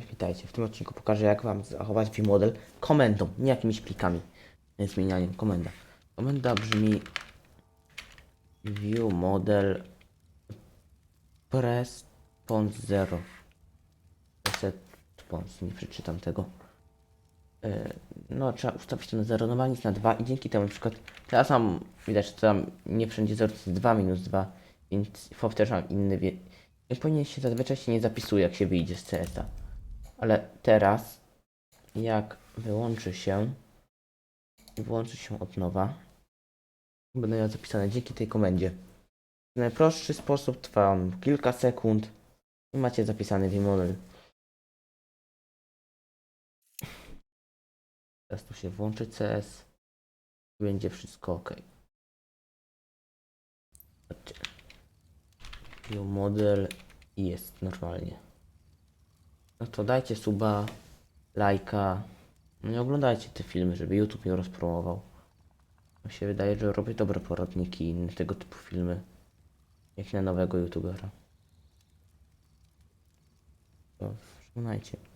Witajcie. W tym odcinku pokażę jak Wam zachować vModel komendą, nie jakimiś plikami. Nie zmienianiem, komenda. Komenda brzmi viewModel press pons 0 reset pons, nie przeczytam tego. Yy, No, trzeba ustawić to na 0, normalnie jest na 2 i dzięki temu na przykład teraz mam, widać, że tam nie wszędzie 0, to jest 2 minus 2, więc FOB też mam inny. Nie powinien się zazwyczaj się nie zapisuje jak się wyjdzie z CS-a. Ale teraz, jak wyłączy się i włączy się od nowa, będę miał zapisane dzięki tej komendzie. W najprostszy sposób trwa on kilka sekund i macie zapisany vModel. Teraz tu się włączy CS będzie wszystko ok. Zobaczcie. ViewModel i jest normalnie. No to dajcie suba, lajka. No i oglądajcie te filmy, żeby YouTube mnie rozpromował. Mi się wydaje, że robię dobre poradniki i inne tego typu filmy. Jak na nowego YouTubera. To żegnajcie.